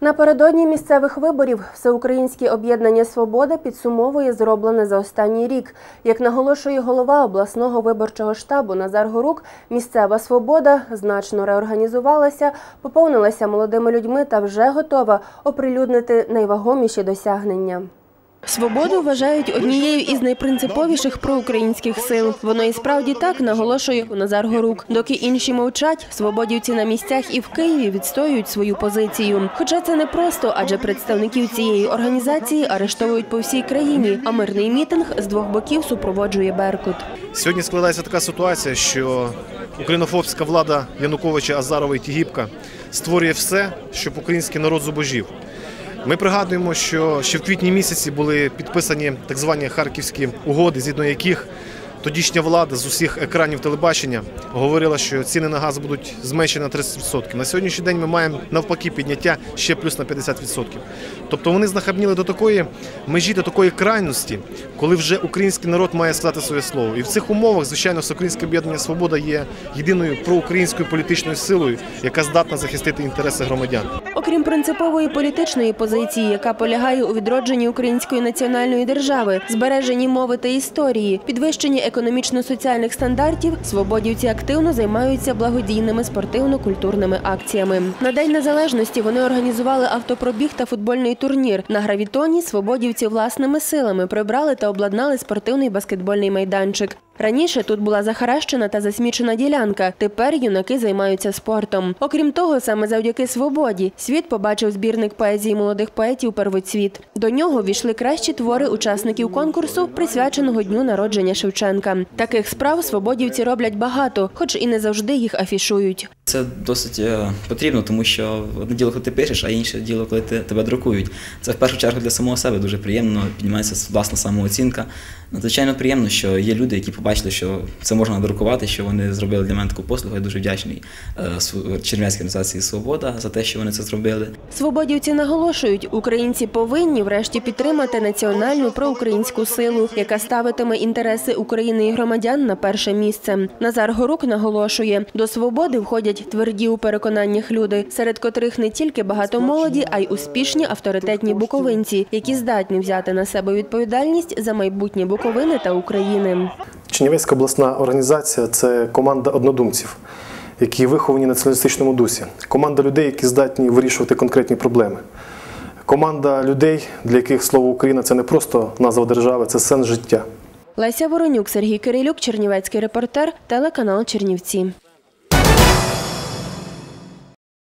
Напередодні місцевих виборів Всеукраїнське об'єднання Свобода підсумовує зроблене за останній рік. Як наголошує голова обласного виборчого штабу Назар Горук, місцева свобода значно реорганізувалася, поповнилася молодими людьми та вже готова оприлюднити найвагоміші досягнення. Свободу вважають однією із найпринциповіших проукраїнських сил. Воно і справді так наголошує Назар Горук. Доки інші мовчать, свободівці на місцях і в Києві відстоюють свою позицію. Хоча це не просто, адже представників цієї організації арештовують по всій країні, а мирний мітинг з двох боків супроводжує Беркут. Сьогодні складається така ситуація, що українофобська влада Януковича, Азарова і Тігіпка створює все, щоб український народ зубожів. Ми пригадуємо, що ще в квітні місяці були підписані так звані харківські угоди, згідно яких тодішня влада з усіх екранів телебачення говорила, що ціни на газ будуть зменшені на 30%. На сьогоднішній день ми маємо навпаки підняття ще плюс на 50%. Тобто вони знахабніли до такої межі, до такої крайності, коли вже український народ має сказати своє слово. І в цих умовах, звичайно, Всеукраїнське об'єднання Свобода є єдиною проукраїнською політичною силою, яка здатна захистити інтереси громадян. Окрім принципової політичної позиції, яка полягає у відродженні української національної держави, збереженні мови та історії, підвищенні економічно-соціальних стандартів, свободівці активно займаються благодійними спортивно-культурними акціями. На День Незалежності вони організували автопробіг та футбольний турнір. На гравітоні свободівці власними силами прибрали та обладнали спортивний баскетбольний майданчик. Раніше тут була захаращена та засмічена ділянка. Тепер юнаки займаються спортом. Окрім того, саме завдяки свободі світ побачив збірник поезії молодих поетів Первоцвіт. До нього війшли кращі твори учасників конкурсу, присвяченого дню народження Шевченка. Таких справ свободівці роблять багато, хоч і не завжди їх афішують. Це досить е, потрібно, тому що одне діло, коли ти пишеш, а інше діло, коли ти, тебе друкують. Це в першу чергу для самого себе дуже приємно, піднімається власна самооцінка. Надзвичайно приємно, що є люди, які побачили, що це можна надрукувати, що вони зробили для мене таку послугу. Я дуже вдячний е, Чернівецькій організації Свобода за те, що вони це зробили. Свободівці наголошують, українці повинні врешті підтримати національну проукраїнську силу, яка ставитиме інтереси України і громадян на перше місце. Назар Горук наголошує, до свободи входять тверді у переконаннях люди, серед котрих не тільки багато молоді, а й успішні авторитетні буковинці, які здатні взяти на себе відповідальність за майбутнє Буковини та України. Чернівецька обласна організація це команда однодумців, які виховані націоналістичному дусі. Команда людей, які здатні вирішувати конкретні проблеми. Команда людей, для яких слово Україна це не просто назва держави, це сенс життя. Леся Воронюк, Сергій Кирилюк, Чернівецький репортер, телеканал Чернівці.